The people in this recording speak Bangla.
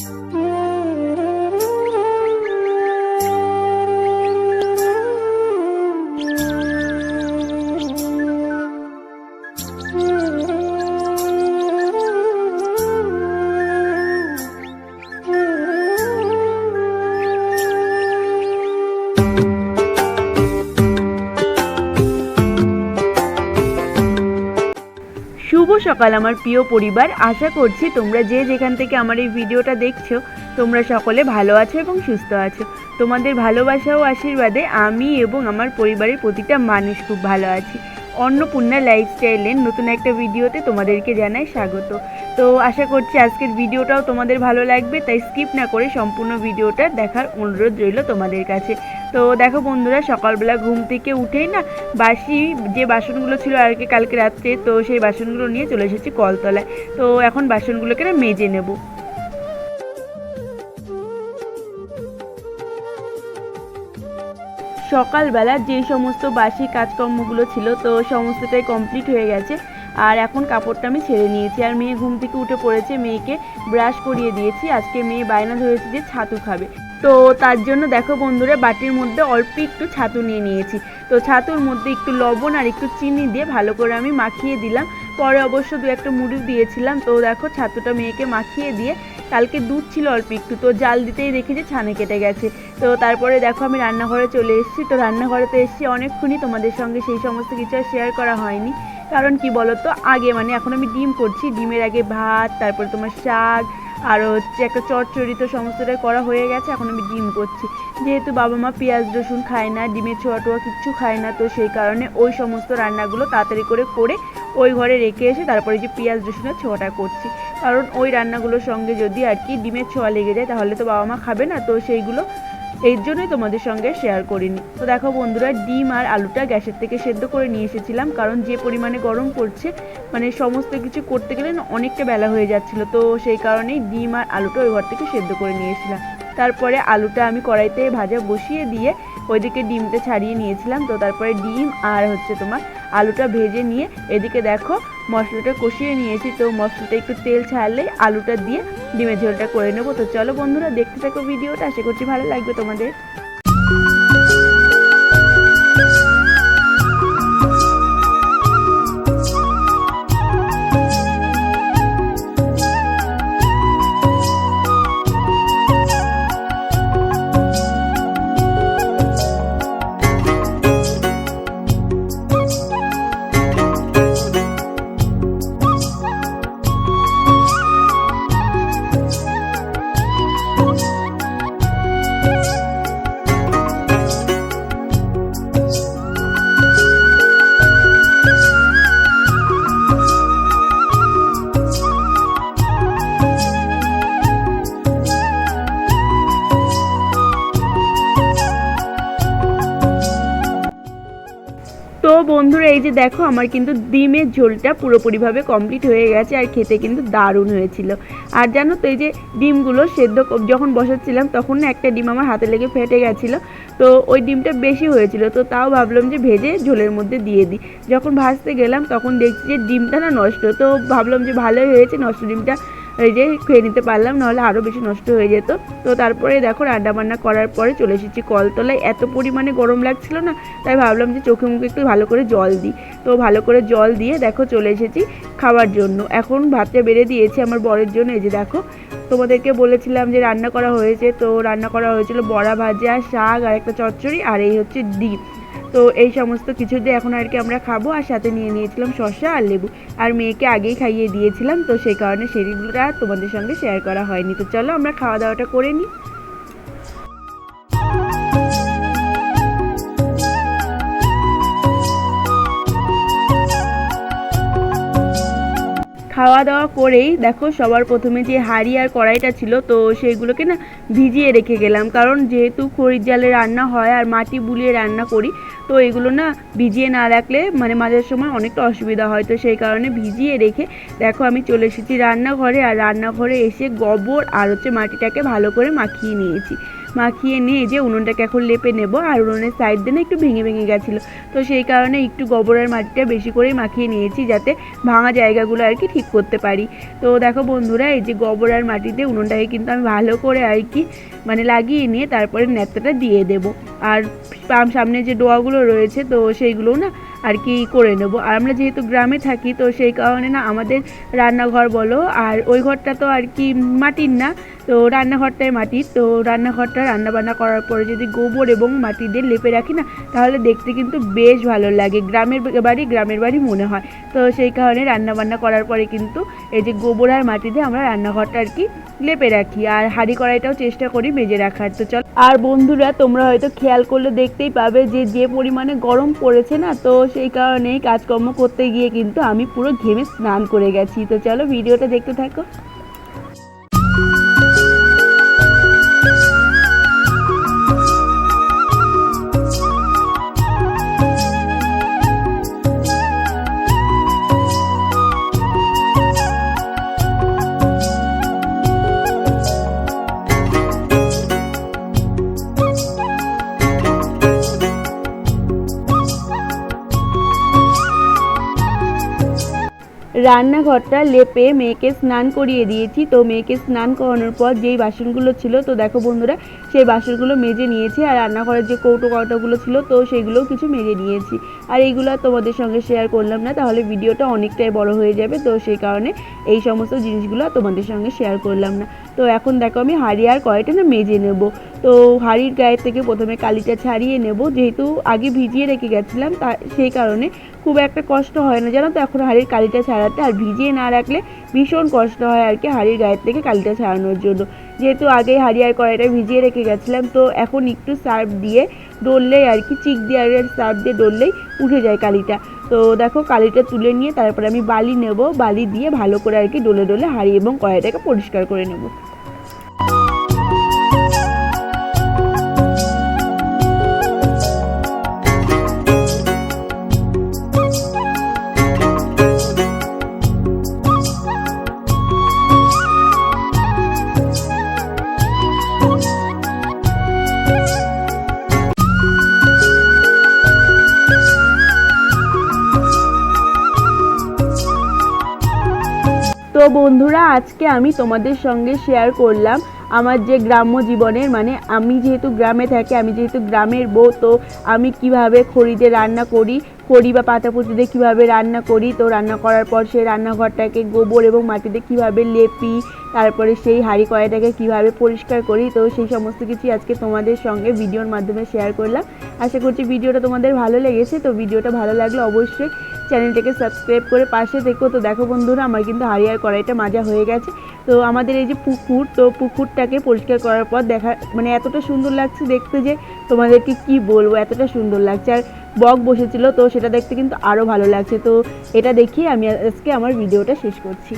Hmm. সকাল, আমার প্রিয় পরিবার। আশা করছি তোমরা যে যেখান থেকে আমার এই ভিডিওটা দেখছ, তোমরা সকলে ভালো আছো এবং সুস্থ আছো। তোমাদের ভালোবাসা ও আশীর্বাদে আমি এবং আমার পরিবারের প্রতিটা মানুষ খুব ভালো আছি। অন্নপূর্ণা লাইফস্টাইলের নতুন একটা ভিডিওতে তোমাদেরকে জানাই স্বাগত। তো আশা করছি আজকের ভিডিওটাও তোমাদের ভালো লাগবে, তাই স্কিপ না করে সম্পূর্ণ ভিডিওটা দেখার অনুরোধ রইল তোমাদের কাছে। তো দেখো বন্ধুরা, সকালবেলা ঘুম থেকে উঠেই না বাসি যে বাসনগুলো ছিল আর কি কালকে রাত্রে, তো সেই বাসনগুলো নিয়ে চলে এসেছি কলতলায়। তো এখন বাসনগুলোকে মেজে নেব। সকালবেলা যে সমস্ত বাসি কাজকর্মগুলো ছিল, তো সমস্তটাই কমপ্লিট হয়ে গেছে। আর এখন কাপড়টা আমি ছেড়ে নিয়েছি। আর মেয়ে ঘুম থেকে উঠে পড়েছে, মেয়েকে ব্রাশ করিয়ে দিয়েছি। আজকে মেয়ে বায়না ধরেছে যে ছাতু খাবে। তো তার জন্য দেখো বন্ধুরা, বাটির মধ্যে অল্প একটু ছাতু নিয়ে নিয়েছি। তো ছাতুর মধ্যে একটু লবণ আর একটু চিনি দিয়ে ভালো করে আমি মাখিয়ে দিলাম। পরে অবশ্য দু একটা মুড়ি দিয়েছিলাম। তো দেখো, ছাতুটা মেয়েকে মাখিয়ে দিয়ে কালকে দুধ ছিল অল্প একটু, তো জাল দিতেই দেখি যে ছানে কেটে গেছে। তো তারপরে দেখো, আমি রান্নাঘরে চলে এসেছি। তো রান্নাঘরেতে এসেছি অনেকক্ষণই তোমাদের সঙ্গে সেই সমস্ত কিছু আর শেয়ার করা হয়নি। কারণ কি বলতো, আগে মানে এখন আমি ডিম করছি। ডিমের আগে ভাত, তারপরে তোমার শাক, আর হচ্ছে একটা চটচড়ি তো সমস্তটাই করা হয়ে গেছে। এখন আমি ডিম করছি। যেহেতু বাবা মা পেঁয়াজ, রসুন খায় না, ডিমের ছোয়া টোয়া কিচ্ছু খায় না, তো সেই কারণে ওই সমস্ত রান্নাগুলো তাড়াতাড়ি করে করে ওই ঘরে রেখে এসে তারপরে যে পেঁয়াজ রসুনের ছোঁয়াটা করছি। কারণ ওই রান্নাগুলোর সঙ্গে যদি আর কি ডিমের ছোঁয়া লেগে যায়, তাহলে তো বাবা মা খাবে না। তো সেইগুলো এই জন্যই তোমাদের সঙ্গে শেয়ার করিনি। তো দেখো বন্ধুরা, ডিম আর আলুটা গ্যাসের থেকে সেদ্ধ করে নিয়ে এসেছিলাম। কারণ যে পরিমাণে গরম পড়ছে মানে সমস্ত কিছু করতে গেলে না অনেকটা বেলা হয়ে যাচ্ছিল। তো সেই কারণেই ডিম আর আলুটা ওই ঘর থেকে সেদ্ধ করে নিয়ে এসেছিলাম। তারপরে আলুটা আমি কড়াইতে ভাজা বসিয়ে দিয়ে ওইদিকে ডিমটা ছাড়িয়ে নিয়েছিলাম। তো তারপরে ডিম আর হচ্ছে তোমার আলুটা ভেজে নিয়ে এদিকে দেখো মশলাটা কষিয়ে নিয়েছি। তো মশলাটা একটু তেল ছাড়লেই আলুটা দিয়ে ডিমের ঝোলটা করে নেব। তো চলো বন্ধুরা, দেখতে থাকো ভিডিওটা। আশা করছি ভালো লাগবে তোমাদের। বন্ধুরা, এই যে দেখো, আমার কিন্তু ডিমের ঝোলটা পুরোপুরিভাবে কমপ্লিট হয়ে গেছে আর খেতে কিন্তু দারুণ হয়েছিল। আর জানো তো, এই যে ডিমগুলো সেদ্ধ যখন বসাচ্ছিলাম তখন না একটা ডিম আমার হাতে লেগে ফেটে গেছিল। তো ওই ডিমটা বেশি হয়েছিল, তো তাও ভাবলাম যে ভেজে ঝোলের মধ্যে দিয়ে দিই। যখন ভাজতে গেলাম তখন দেখছি যে ডিমটা না নষ্ট, তো ভাবলাম যে ভালোই হয়েছে, নষ্ট ডিমটা এই যে খেয়ে নিতে পারলাম, নাহলে আরও বেশি নষ্ট হয়ে যেত। তো তারপরে দেখো রান্না বান্না করার পরে চলে এসেছি কলতলায়। এত পরিমাণে গরম লাগছিল না, তাই ভাবলাম যে চোখে মুখে একটু ভালো করে জল দিই। তো ভালো করে জল দিয়ে দেখো চলে এসেছি খাওয়ার জন্য। এখন ভাতটা বেড়ে দিয়েছি আমার বরের জন্য, এই যে দেখো। তোমাদেরকে বলেছিলাম যে রান্না করা হয়েছে, তো রান্না করা হয়েছিল বড়া ভাজা, শাক আর একটা চচ্চড়ি, আর এই হচ্ছে ডিম। তো এই সমস্ত কিছু দিয়ে এখন আর কি আমরা খাব আর সাথে নিয়ে নিয়েছিলাম শসা আর লেবু। আর মেয়েকে আগেই খাইয়ে দিয়েছিলাম, তো সেই কারণে সেগুলোটা তোমাদের সঙ্গে শেয়ার করা হয়নি। তো চলো আমরা খাওয়া দাওয়াটা করে নিই। খাওয়া দাওয়া করেই দেখো সবার প্রথমে যে হাঁড়ি আর কড়াইটা ছিল, তো সেইগুলোকে না ভিজিয়ে রেখে গেলাম। কারণ যেহেতু খড়ির জালে রান্না হয় আর মাটি বুলিয়ে রান্না করি, তো এগুলো না ভিজিয়ে না রাখলে মানে মাঝের সময় অনেকটা অসুবিধা হয়। তো সেই কারণে ভিজিয়ে রেখে দেখো আমি চলে এসেছি রান্নাঘরে। আর রান্নাঘরে এসে গোবর আর হচ্ছে মাটিটাকে ভালো করে মাখিয়ে নিয়েছি। মাখিয়ে নিয়ে যে উনুনটাকে এখন লেপে নেব, আর উনুনের সাইড দিয়ে না একটু ভেঙে ভেঙে গেছিল। তো সেই কারণে একটু গোবরের মাটিটা বেশি করেই মাখিয়ে নিয়েছি যাতে ভাঙা জায়গাগুলো আর কি ঠিক করতে পারি। তো দেখো বন্ধুরা, এই যে গোবর আর মাটিতে উনুনটাকে কিন্তু আমি ভালো করে আর কি মানে লাগিয়ে নিয়ে তারপরে নেতাটা দিয়ে দেব। আর সামনে যে ডোয়াগুলো রয়েছে, তো সেইগুলোও না আর কি করে নেব। আর আমরা যেহেতু গ্রামে থাকি, তো সেই কারণে না আমাদের রান্নাঘর বলো, আর ওই ঘরটা তো আর কি মাটির না, তো রান্নাঘরটাই মাটির। তো রান্নাঘরটা রান্নাবান্না করার পরে যদি গোবর এবং মাটি দিয়ে লেপে রাখি না, তাহলে দেখতে কিন্তু বেশ ভালো লাগে। গ্রামের বাড়ি গ্রামের বাড়ি মনে হয়। তো সেই কারণে রান্নাবান্না করার পরে কিন্তু এই যে গোবর আর মাটি দিয়ে আমরা রান্নাঘরটা আর কি লেপে রাখি। আর হাঁড়ি কড়াইটাও চেষ্টা করি মেজে রাখার। তো চল। আর বন্ধুরা, তোমরা হয়তো খেয়াল করলে দেখতেই পাবে যে যে পরিমাণে গরম পড়েছে না, তো সেই কারণেই কাজকর্ম করতে গিয়ে কিন্তু আমি পুরো ঘেমে স্নান করে গেছি। তো চলো ভিডিওটা দেখতে থাকো। রান্নাঘরটা লেপে মেয়েকে স্নান করিয়ে দিয়েছি। তো মেয়েকে স্নান করানোর পর যেই বাসনগুলো ছিল, তো দেখো বন্ধুরা, সেই বাসনগুলো মেজে নিয়েছি আর রান্নাঘরের যে কৌটো কৌটোগুলো ছিল, তো সেগুলোও কিছু মেজে নিয়েছি। আর এইগুলো তোমাদের সঙ্গে শেয়ার করলাম না, তাহলে ভিডিওটা অনেকটাই বড় হয়ে যাবে। তো সেই কারণে এই সমস্ত জিনিসগুলো তোমাদের সঙ্গে শেয়ার করলাম না। তো এখন দেখো আমি হাঁড়ি আর কড়াইটা না মেজে নেব। তো হাঁড়ির গায়ে থেকে প্রথমে কালিটা ছাড়িয়ে নেব। যেহেতু আগে ভিজিয়ে রেখে গেছিলাম, তা সেই কারণে খুব একটা কষ্ট হয় না। জানো তো, এখন হাঁড়ির কালিটা ছাড়াতে আর ভিজিয়ে না রাখলে ভীষণ কষ্ট হয় আর কি হাঁড়ির গায়ের থেকে কালিটা ছাড়ানোর জন্য। যেহেতু আগে হাঁড়ি আর কড়াইটা ভিজিয়ে রেখে গেছিলাম, তো এখন একটু সার্ফ দিয়ে ডললেই আর কি, চিক দিয়ে আর সার্ফ দিয়ে ডললেই উঠে যায় কালিটা। তো দেখো, কালিটা তুলে নিয়ে তারপরে আমি বালি নেব। বালি দিয়ে ভালো করে আর কি ডলে ডলে হাঁড়ি এবং কড়াইটাকে পরিষ্কার করে নেব। বন্ধুরা, আজকে আমি তোমাদের সঙ্গে শেয়ার করলাম আমার যে গ্রাম্য জীবনের মানে আমি যেহেতু গ্রামে থাকি, আমি যেহেতু গ্রামের বউ, তো আমি কীভাবে খড়িতে রান্না করি, খড়ি বা পাতা পুঁতিতে কীভাবে রান্না করি, তো রান্না করার পর সেই রান্নাঘরটাকে গোবর এবং মাটিতে কীভাবে লেপি, তারপরে সেই হাঁড়ি কড়াইটাকে কীভাবে পরিষ্কার করি, তো সেই সমস্ত কিছুই আজকে তোমাদের সঙ্গে ভিডিওর মাধ্যমে শেয়ার করলাম। আশা করছি ভিডিওটা তোমাদের ভালো লেগেছে, তো ভিডিওটা ভালো লাগলে অবশ্যই চ্যানেলটাকে সাবস্ক্রাইব করে পাশে দেখো তো দেখো বন্ধুরা, আমার কিন্তু হারিয়ার কড়াইটা মাজা হয়ে গেছে। তো আমাদের এই যে পুকুর, তো পুকুরটাকে পরিষ্কার করার পর দেখা মানে এতটা সুন্দর লাগছে দেখতে যে তোমাদেরকে কি বলব, এতটা সুন্দর লাগছে। আর বক বসেছিল, তো সেটা দেখতে কিন্তু আরও ভালো লাগছে। তো এটা দেখিয়ে আমি আজকে আমার ভিডিওটা শেষ করছি।